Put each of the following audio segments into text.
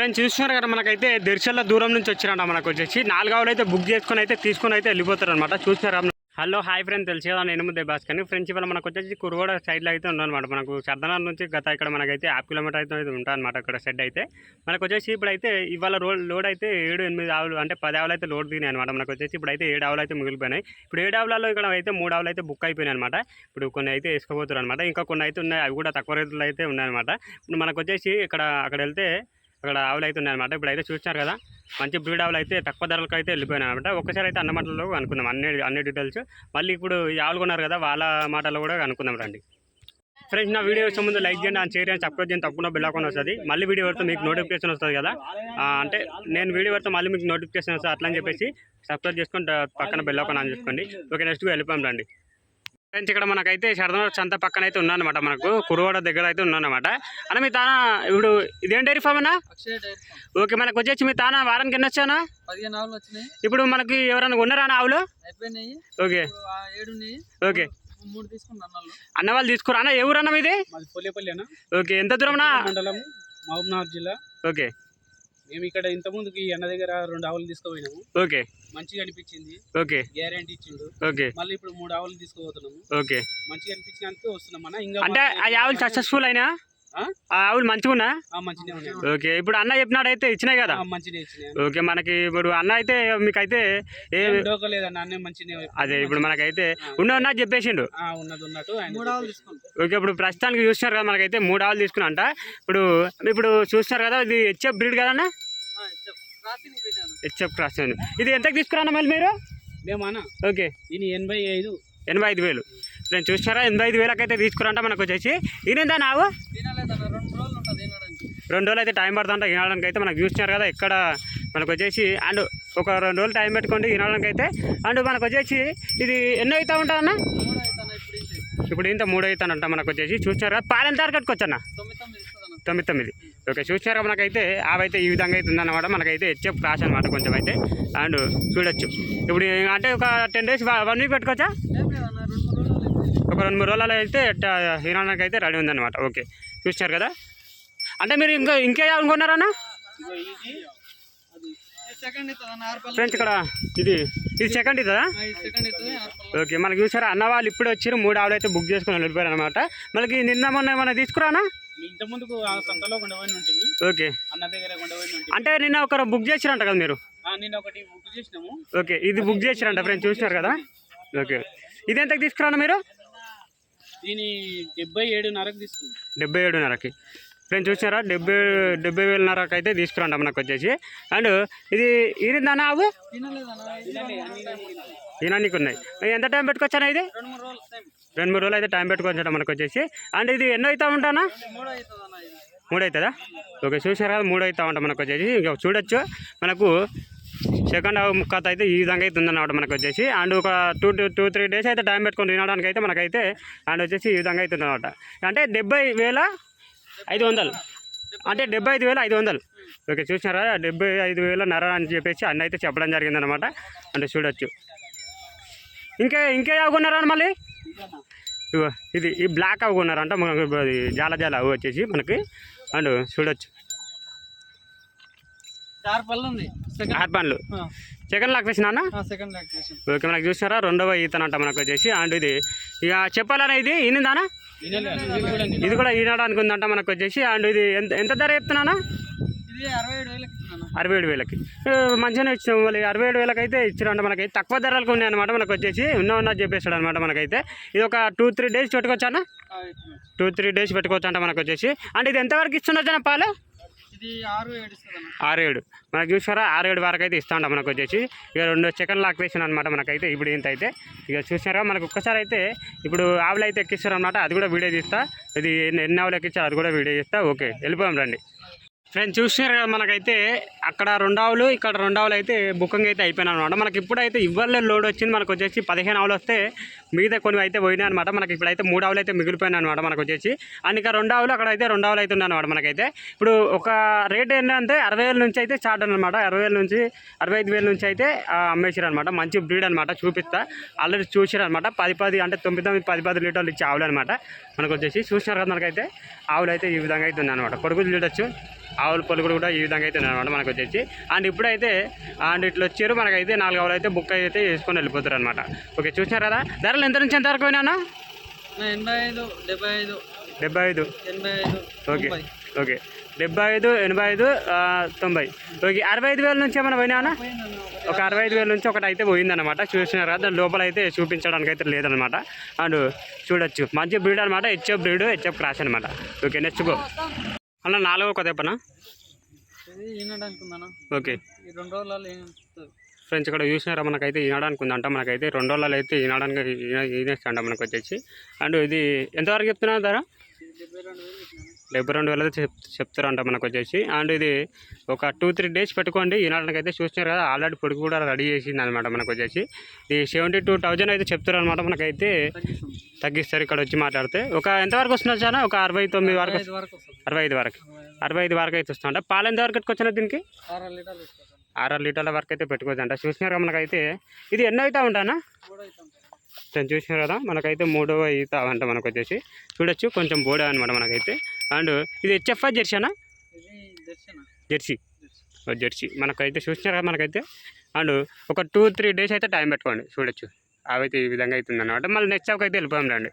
Friends చూస్తున్నారు కదా మనకైతే దర్శల దూరం నుంచి వచ్చిరంట మనకు వచ్చేసి. నాలుగు అయితే బుక్ చేసుకొని అయితే తీసుకొని అయితే వెళ్ళిపోతారు అనమాట చూస్తున్నారు హలో హాయ్ ఫ్రెండ్ తెలిసి కదా నేను ముద్దే బాస్ కానీ ఫ్రెండ్స్ ఇవాళ మనకు వచ్చేసి కురుగోడ సైడ్లో అయితే ఉందన్నమాట మనకు సర్దనార్ నుంచి గత ఇక్కడ మనకైతే హాఫ్ కిలోమీటర్ అయితే అయితే అనమాట ఇక్కడ సెడ్ అయితే. మనకు వచ్చేసి ఇప్పుడైతే ఇవాళ రోడ్ లోడ్ అయితే ఏడు ఎనిమిది ఆవులు అంటే పది ఆవులు అయితే లోడ్ దిగినాయి అనమాట మనకు వచ్చేసి ఇప్పుడైతే ఏడు ఆవులు అయితే మిగిలిపోయినాయి. ఇప్పుడు ఏడు ఆవులలో ఇక్కడ అయితే మూడు ఆవులు అయితే బుక్ అయిపోయినాయి అనమాట ఇప్పుడు కొన్ని అయితే వేసుకోబోతున్నారు అనమాట ఇంకా కొన్ని అయితే ఉన్నాయి అవి కూడా తక్కువ రేట్లు అయితే ఉన్నాయన్నమాట. ఇప్పుడు మనకు వచ్చేసి ఇక్కడ అక్కడ వెళ్తే అక్కడ ఆవులు అయితే ఉన్నాయన్నమాట. ఇప్పుడు అయితే చూసినారు కదా మంచి బ్రీడ్ ఆవులు అయితే తక్కువ ధరలకు అయితే వెళ్ళిపోయినాయి అనమాట ఒకసారి అయితే అన్న మాటల్లో అనుకుందాం అన్ని అన్ని డీటెయిల్స్ మళ్ళీ ఇప్పుడు ఈ ఆవులు కొన్నారు కదా వాళ్ళ మాటల్లో కూడా అనుకుందాం రండి. ఫ్రెండ్స్ నా వీడియో వచ్చే ముందు లైక్ చేయండి అని షేర్ చేయండి సబ్స్క్రైబ్ చేయండి తప్పకుండా బెల్ వస్తుంది. మళ్ళీ వీడియో పెడితే మీకు నోటిఫికేషన్ వస్తుంది కదా. అంటే నేను వీడియో పెడితే మళ్ళీ మీకు నోటిఫికేషన్ వస్తుంది అట్లా అని చెప్పేసి సబ్స్క్రైబ్ చేసుకొని పక్కన బెల్ ఐకాన్ ఆన్ చేసుకోండి. ఓకే నెక్స్ట్ వెళ్ళిపోయాం రండి. ఫ్రెండ్స్ ఇక్కడ మనకైతే శరదనగర్ సంత పక్కన అయితే ఉన్నానమాట మనకు. కురువాడ దగ్గర అయితే ఉన్నానమాట అన్న మీ తాన ఇప్పుడు ఇదేం డైరీ ఫామ్ అన్నా? ఓకే మనకు వచ్చేసి మీ తాన వారానికి ఎన్ని వచ్చానా ఇప్పుడు మనకి ఎవరైనా ఉన్నారా అన్న ఆవులు? ఓకే. ఓకే. అన్న వాళ్ళు. తీసుకురా అన్న ఏ ఊరు అన్న మీది ఓకే ఎంత దూరం మహబూబ్నగర్ జిల్లా. ఓకే. మేము ఇక్కడ ఇంత ముందుకి ఈ అన్న దగ్గర రెండు ఆవులు తీసుకుపోయినాము. ఓకే. మంచిగా అనిపించింది. ఓకే. గ్యారంటీ ఇచ్చిండు. ఓకే. మళ్ళీ ఇప్పుడు మూడు ఆవులు తీసుకుపోతున్నాము. ఓకే. మంచిగా అనిపించినందుకు వస్తున్నాం అన్న. ఇంకా అంటే ఆ ఆవులు సక్సెస్ఫుల్ అయినా? ఆవులు మంచిగా ఉన్నా ఆ, మంచిగానే ఉన్నాయి. ఓకే ఇప్పుడు అన్న చెప్పినాడు అయితే ఇచ్చినాయి కదా? ఓకే మనకి ఇప్పుడు అన్న అయితే మీకైతే ఏ అన్నీ మంచిగానే అదే ఇప్పుడు మనకైతే ఉన్న ఉన్న చెప్పేసిండు. ఆ, ఉన్నది ఉన్నట్టు ఆయన మూడు ఆవులు తీసుకుంటాం ఓకే ఇప్పుడు ప్రస్తుతానికి చూస్తున్నారు కదా మనకైతే మూడు ఆవులు తీసుకున్నంట ఇప్పుడు ఇప్పుడు చూస్తున్నారు కదా ఇది హెచ్ఎఫ్ బ్రీడ్ కదన్నా పెట్టాను హెచ్ఎఫ్. క్రాస్. ఇది ఎంతకు తీసుకురానా మళ్ళీ మీరు? అన్న? ఓకే. దీని ఎనభై ఐదు. ఎనభై ఐదు వేలు. నేను చూసారా ఎనభై ఐదు వేలకైతే అయితే తీసుకురంట మనకు వచ్చేసి. ఈయనందా నావు రెండు రోజులు అయితే టైం పడుతుంట వినడానికి అయితే మనకు చూసినారు కదా ఇక్కడ మనకు వచ్చేసి. అండ్ ఒక రెండు రోజులు టైం పెట్టుకోండి వినడానికి అయితే. అండ్ మనకు వచ్చేసి ఇది ఎన్నో అవుతా ఉంటా అన్న? ఇప్పుడు ఇంత మూడు అవుతానంట మనకు వచ్చేసి. చూసినారు కదా పాలెంత తారు తొమ్మిది తొమ్మిది. ఓకే చూసినారా మనకైతే అవైతే ఈ విధంగా అయితే ఉందన్నమాట. మనకైతే హెచ్ఎఫ్ క్రాష్ అనమాట కొంచెం అయితే. అండ్ చూడొచ్చు. ఇప్పుడు అంటే ఒక టెన్ డేస్ వన్ వీక్ పెట్టుకోవచ్చా ఏం లేదన్న రెండు మూడు రోజులు అయిపోయింది. ఒక రెండు మూడు రోజులు అయితే వినడానికి అయితే రెడీ ఉందన్నమాట. ఓకే. చూసినారు కదా? అంటే మీరు ఇంకా ఇంకే అనుకున్నారన్నా ఫ్రెండ్స్ ఇక్కడ ఇది ఇది సెకండ్ ఇదా? ఓకే. మనకి చూసారా? అన్న వాళ్ళు ఇప్పుడు వచ్చారు మూడు ఆవులు అయితే బుక్ చేసుకుని వెళ్ళిపోయారు అనమాట మనకి నిన్న మొన్న ఏమైనా తీసుకురానా ఓకే. అంటే నిన్న ఒకరు బుక్ చేసిరంట కదా మీరు? ఓకే. ఇది బుక్ చేసిరంట ఫ్రెండ్స్ చూసినారు కదా? ఓకే. ఇది ఎంతకు తీసుకురానా మీరు? దీని డెబ్బై ఏడున్నరకు తీసుకున్నాం. డెబ్బై ఏడున్నరకి. ఫ్రెండ్స్ చూసారా డెబ్బై డెబ్బై వేలన్నరకి అయితే తీసుకురంట మనకు వచ్చేసి. అండ్ ఇది ఇది ఈయన నీకు ఉన్నాయి ఎంత టైం పెట్టుకొచ్చానా ఇది? రెండు మూడు రోజులు అయితే టైం పెట్టుకొచ్చాట మనకు వచ్చేసి. అండ్ ఇది ఎన్నో అవుతా ఉంటానా మూడు అవుతుందా ఓకే చూసారా మూడు అవుతా ఉంటా మనకు వచ్చేసి. ఇంకా చూడొచ్చు. మనకు సెకండ్ హాఫ్ ముక్కత అయితే ఈ విధంగా అయితే ఉందన్నమాట మనకు వచ్చేసి. అండ్ ఒక two two two three days అయితే టైం పెట్టుకొని తినడానికి అయితే మనకైతే అండ్ వచ్చేసి ఈ విధంగా అయితే ఉందన్నమాట. అంటే డెబ్బై వేల ఐదు వందలు. అంటే డెబ్బై ఐదు వేల ఐదు వందలు. ఓకే చూసినారా? డెబ్బై ఐదు వేల నర అని చెప్పేసి అన్న అయితే చెప్పడం జరిగిందనమాట అంటే చూడొచ్చు. ఇంకా ఇంకా అవ్వకున్నారా మళ్ళీ? ఇగో ఇది ఈ బ్లాక్ అవ్వకున్నారంట మనకు జాల జాల వచ్చేసి మనకి. అండ్ చూడొచ్చు. ఆరు పళ్ళు ఉంది. సెకండ్ ఆరు పండ్లు సెకండ్ లాక్ వేసిన సెకండ్ లాక్టేషన్ ఓకే మనకు చూసారా? రెండవ ఈతనంట మనకు వచ్చేసి. అండ్ ఇది ఇక చెప్పాలన్నా ఇది? ఈనిందానా ఇది కూడా ఈనడానికి ఉందంట మనకు వచ్చేసి. అండ్ ఇది ఎంత ఎంత ధర చెప్తున్నానా? అరవై ఏడు వేలకి మంచిగానే ఇచ్చినాం. మళ్ళీ అరవై ఏడు వేలకి అయితే ఇచ్చారంట మనకి. తక్కువ ధరలకు ఉన్నాయి అనమాట మనకు వచ్చేసి. ఉన్న ఉన్న చెప్పేస్తాడు అనమాట మనకైతే. ఇది ఒక టూ త్రీ డేస్ పెట్టుకోవచ్చానా టూ త్రీ డేస్ పెట్టుకోవచ్చు అంట మనకు వచ్చేసి. అంటే ఇది ఎంతవరకు ఇస్తుండొచ్చా పాలు? ఆరు ఏడు మనకు చూసారా? ఆరు ఏడు వరకు అయితే ఇస్తా ఉంటాం మనకు వచ్చేసి. ఇక రెండు చికెన్ లాక్ వేసిన అనమాట మనకైతే ఇప్పుడు ఇంత అయితే. ఇక చూసారా? మనకు ఒక్కసారి అయితే ఇప్పుడు ఆవులు అయితే ఎక్కిస్తారు అనమాట అది కూడా వీడియో తీస్తా. ఇది ఎన్ని ఎన్ని ఆవులు ఎక్కించారు అది కూడా వీడియో తీస్తా. ఓకే వెళ్ళిపోయాం రండి. ఫ్రెండ్స్ చూసినారు కదా మనకైతే అక్కడ రెండు ఆవులు ఇక్కడ రెండు ఆవులు అయితే బుకింగ్ అయితే అయిపోయినా అనమాట మనకి ఇప్పుడైతే ఇవ్వలే లోడ్ వచ్చింది మనకు వచ్చేసి పదిహేను ఆవులు వస్తే మిగతా కొన్ని అయితే పోయినాయి అనమాట మనకి ఇప్పుడైతే మూడు ఆవులు అయితే మిగిలిపోయినాయి అనమాట మనకు వచ్చేసి. అండ్ ఇంకా రెండు ఆవులు అక్కడ అయితే రెండు ఆవులు అయితే అనమాట మనకైతే. ఇప్పుడు ఒక రేట్ ఏంటంటే అరవై వేల నుంచి అయితే స్టార్ట్ అనమాట అరవై వేల నుంచి అరవై ఐదు వేల నుంచి అయితే అమ్మేసారు అనమాట మంచి బ్రీడ్ అనమాట చూపిస్తా. ఆల్రెడీ చూసారు అనమాట పది పది అంటే తొమ్మిది తొమ్మిది పది పది లీటర్లు ఇచ్చే ఆవులు అనమాట మనకు వచ్చేసి. చూసినారు కదా మనకైతే ఆవులు అయితే ఈ విధంగా అయితే ఉంది అనమాట కొడుకులు చూడొచ్చు. ఆవుల పొలుగుడు కూడా ఈ విధంగా అయితే అనమాట మనకు వచ్చేసి. అండ్ ఇప్పుడైతే అండ్ ఇట్లా వచ్చారు మనకైతే నాలుగు ఆవులు అయితే బుక్ అయితే వేసుకొని వెళ్ళిపోతారు అనమాట ఓకే చూసినారు కదా? ధరలు ఎంత నుంచి ఎంత వరకు పోయినా ఎనభై ఐదు డెబ్బై ఐదు డెబ్బై ఐదు ఎనభై ఐదు ఓకే. ఓకే డెబ్బై ఐదు ఎనభై ఐదు తొంభై. ఓకే అరవై ఐదు వేల నుంచి ఏమైనా పోయినా. ఒక అరవై ఐదు వేల నుంచి ఒకటి అయితే పోయిందన్నమాట. చూసినారు కదా దాని లోపల అయితే చూపించడానికి అయితే లేదనమాట అండ్ చూడొచ్చు. మంచి బ్రీడ్ అనమాట హెచ్ఎఫ్ బ్రీడ్ హెచ్ఎఫ్ క్రాస్ అనమాట ఓకే నెక్స్ట్ గో అన్న నాలుగో ఉందన్న ఓకే. ఈ రెండు రోజులలో ఫ్రెండ్స్ ఇక్కడ చూసినారా మనకైతే ఈనడానికి ఉందంట మనకైతే రెండు రోజులు అయితే ఈనడానికి ఈనేస్తంట మనకు వచ్చేసి అండ్ ఇది ఎంతవరకు చెప్తున్నారు ధర? డెబ్బై రెండు వేలు అయితే చెప్ చెప్తారంట మనకు వచ్చేసి. అండ్ ఇది ఒక టూ త్రీ డేస్ పెట్టుకోండి. ఈనాటికి అయితే చూసినారు కదా ఆల్రెడీ పొడుగు కూడా రెడీ చేసింది అనమాట మనకు వచ్చేసి. ఈ సెవెంటీ టూ థౌజండ్ అయితే చెప్తారు అనమాట మనకైతే. తగ్గిస్తారు ఇక్కడ వచ్చి మాట్లాడితే. ఒక ఎంతవరకు వస్తున్నారు చాలా? ఒక అరవై తొమ్మిది వరకు అరవై ఐదు వరకు అరవై ఐదు. వరకు. అయితే వస్తుందంట. పాలు ఎంత వరకు వచ్చిన దీనికి? ఆరు లీటర్లు వరకు అయితే పెట్టుకోవచ్చంట. చూసినారు కదా మనకైతే. ఇది ఎన్నో అవుతా ఉంటానా? కూడా అవుతాం నేను చూసినారు కదా మనకైతే మూడవ ఈత అంట మనకు వచ్చేసి చూడొచ్చు. కొంచెం బోడే అనమాట మనకైతే. అండ్ ఇది హెచ్ఎఫ్ జెర్సీనా? జెర్సీ. ఓ జెర్సీ. మనకైతే చూసినారు కదా మనకైతే. అండ్ ఒక టూ త్రీ డేస్ అయితే టైం పెట్టుకోండి చూడొచ్చు. అవైతే ఈ విధంగా అవుతుంది అనమాట మళ్ళీ నెక్స్ట్ ఆవుకి అయితే వెళ్ళిపోయాం రండి.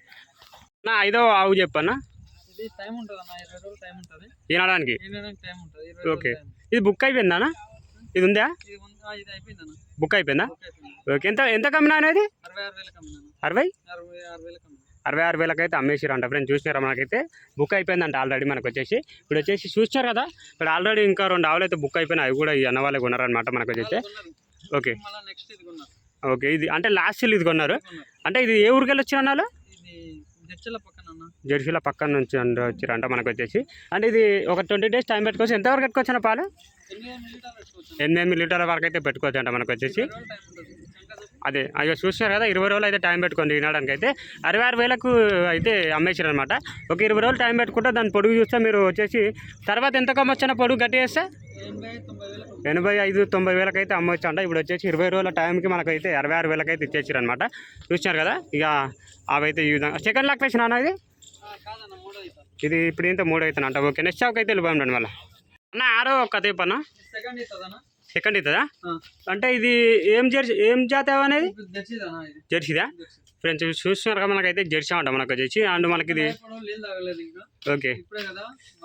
నా ఐదో ఆవు చెప్పన్నా ఈనడానికి రోజులు ఓకే. ఇది బుక్ అయిపోయిందా ఇది ఉందా? బుక్ అయిపోయింది. ఓకే. ఎంత ఎంత కమ్మినా అనేది? అరవై అరవై? ఆరు వేలకు అమ్మినాను అరవై ఆరు వేలకి అయితే అమ్మేసారంట ఫ్రెండ్స్ చూసినారా మనకైతే? బుక్ అయిపోయిందంట ఆల్రెడీ మనకు వచ్చేసి ఇప్పుడు వచ్చేసి చూసినారు కదా ఇక్కడ ఆల్రెడీ ఇంకా రెండు ఆవులు అయితే బుక్ అయిపోయినాయి. అవి కూడా ఈ అన్న వాళ్ళే కొన్నారనమాట మనకు వచ్చేసి. ఓకే. ఓకే ఇది అంటే లాస్ట్ ఇది కొన్నారు. ఇది కొన్నారు. అంటే ఇది ఏ ఊరికి వెళ్ళి వచ్చిన అన్నాలు జెర్సీల పక్కన నుంచి అండ్ వచ్చిరంట మనకు వచ్చేసి అంటే ఇది ఒక ట్వంటీ డేస్ టైం పెట్టుకోవచ్చు. ఎంతవరకు పెట్టుకోవచ్చు పాలు? ఎనిమిది లీటర్ల వరకు అయితే పెట్టుకోవచ్చు అంట మనకు వచ్చేసి అదే అయ్యో చూసినారు కదా ఇరవై రోజులు అయితే టైం పెట్టుకోండి వినడానికి అయితే అరవై ఆరు వేలకు అయితే అమ్మేసారు అనమాట ఒక ఇరవై రోజులు టైం పెట్టుకుంటే దాని పొడుగు చూస్తే మీరు వచ్చేసి తర్వాత ఎంత కమ్మొచ్చిన పొడుగు గట్టి చేస్తే? ఎనభై ఐదు తొంభై వేలకైతే అయితే అమ్మొచ్చు అంట ఇప్పుడు వచ్చేసి ఇరవై రోజుల టైంకి మనకైతే అరవై ఆరు వేలకైతే అయితే ఇచ్చేసారు అనమాట చూసినారు కదా ఇక అవైతే ఈ విధంగా. సెకండ్ లాక్ వేసిన ఇది? ఇది ఇప్పుడు ఇంత మూడు అవుతుందంట ఓకే నెక్స్ట్ షాప్కి అయితే వెళ్ళిపోయాం మళ్ళీ. అన్న ఆరో ఒక తీప అన్న సెకండ్ అవుతుందా. అంటే ఇది ఏం జెర్సీ ఏం జాతి అనేది? జెర్సీదా? జెర్సీ. ఫ్రెండ్స్ చూస్తున్నారు కదా మనకైతే జెర్సీ అంట మనకు వచ్చేసి అండ్ మనకి ఇది ఓకే.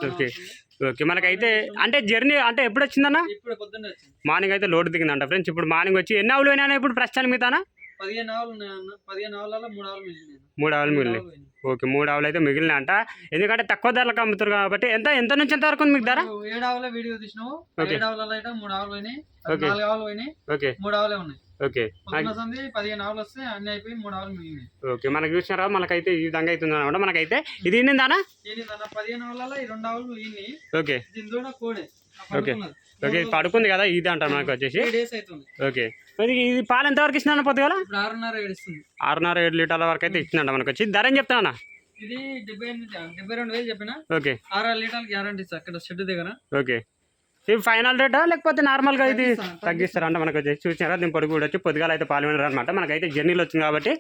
ఓకే. ఓకే మనకైతే అంటే జర్నీ అంటే ఎప్పుడు వచ్చిందన్న? మార్నింగ్ అయితే లోడ్ దిగిందంట. ఫ్రెండ్స్ ఇప్పుడు మార్నింగ్ వచ్చి ఎన్ని ఆవులు అయినా ఇప్పుడు ప్రస్తుతానికి మిగతానా? పదిహేను ఆవులు పదిహేను ఆవులలో మూడు ఆవులు మిగిలినాయి మూడు ఆవులు మిగిలినాయి. ఓకే మూడు ఆవులు అయితే మిగిలినాయి అంట ఎందుకంటే తక్కువ ధరలకు అమ్ముతారు కాబట్టి ఎంత ఎంత నుంచి ఎంత వరకు మీకు ధర? ఏడు ఆవులే వీడియో తీసినావు. ఏడు ఆవులలో అయితే మూడు ఆవులు పోయినాయి. నాలుగు ఆవులు పోయినాయి. ఓకే. మూడు ఆవులే ఉన్నాయి. ఓకే. పదిహేను ఆవులు వస్తే అన్ని అయిపోయి మూడు ఆవులు మిగిలినాయి. ఓకే మనకు చూసినారా? మనకైతే ఈ విధంగా అవుతుంది అనమాట మనకైతే ఇది నిందానా ఏంటన్న పదిహేను ఆవులలో ఈ రెండు ఆవులు ఓకే. దీని కూడా. కోడే ఓకే. ఓకే పడుకుంది కదా ఇది అంటారు మనకు వచ్చేసి. ఓకే. మరి ఇది పాలు ఎంతవరకు ఇచ్చినా పొద్దుగల? ఇప్పుడు ఆరున్నర ఏడు లీటర్ల వరకు అయితే ఇచ్చిందంట మనకు వచ్చి. ధర ఏం చెప్తానా ఇది డెబ్బై రెండు వేలు చెప్పిన. ఓకే. ఆరు లీటర్లు గ్యారంటీ అక్కడ షెడ్ దగ్గర. ఓకే. ఇది ఫైనల్ రేటా లేకపోతే నార్మల్గా ఇది తగ్గిస్తారంట మనకు వచ్చి? చూసినారా? దీని పొడుగు కూడా వచ్చి పొద్దుగాల అయితే పాల్గొనరు అనమాట మనకైతే జర్నీలో వచ్చింది కాబట్టి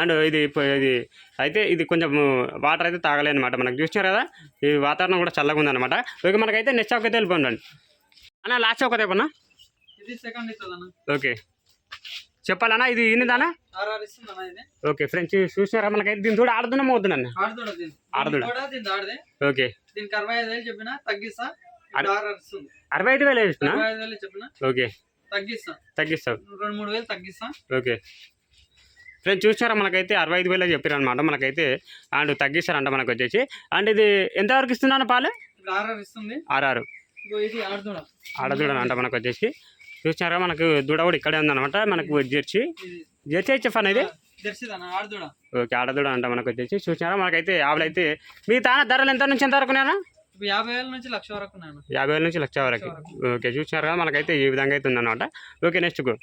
అండ్ ఇది ఇది అయితే ఇది కొంచెం వాటర్ అయితే తాగలే అనమాట మనకు. చూసినారు కదా? ఈ వాతావరణం కూడా చల్లగా ఉందన్నమాట. ఓకే మనకైతే నెక్స్ట్ స్టాక్ అయితే వెళ్ళిపోండి అన్న లాస్ట్ ఒక రేపన్నా ఇది సెకండ్ ఓకే. చెప్పాలన్నా ఇది ఇన్నిదానా ఓకే ఫ్రెండ్స్ చూసినారా? మనకైతే దీని కూడా ఆడుతున్నా మోతున్నాను ఆడదూడ దీని ఆడదూడ. దీని కూడా దీని ఆడదే. ఓకే. దీనికి అరవై ఐదు వేలు చెప్పిన తగ్గిస్తా. అరవై ఐదు వేలు వేస్తున్నా చెప్పిన? ఓకే. తగ్గిస్తా. తగ్గిస్తావు రెండు మూడు వేలు తగ్గిస్తా. ఓకే. ఫ్రెండ్స్ చూసారా మనకైతే అరవై ఐదు వేలు చెప్పారు అనమాట మనకైతే అండ్ తగ్గిస్తారంట మనకు వచ్చేసి. అండ్ ఇది ఎంతవరకు ఇస్తున్నాను పాలు? ఆర్ఆర్ ఇస్తుంది. ఆర్ఆర్. ఇగో ఇది ఆడదూడ ఆడదూడ అంట మనకు వచ్చేసి. చూసినారా? మనకు దూడ కూడా ఇక్కడే ఉందన్నమాట. మనకు జెర్సీ. ఇది. జెర్సీ హెచ్ఎఫ్ అనేది జెర్సీదన్న ఆడదూడ ఓకే ఆడదూడ అంట మనకు వచ్చేసి. చూసినారా? మనకైతే ఆవులైతే మీ తాన? ధరలు ఎంత నుంచి ఎంత వరకు నేనా యాభై వేల నుంచి లక్ష వరకు యాభై వేల నుంచి లక్ష వరకు. ఓకే చూసినారా? మనకైతే ఈ విధంగా అయితే ఉందన్నమాట. Okay next go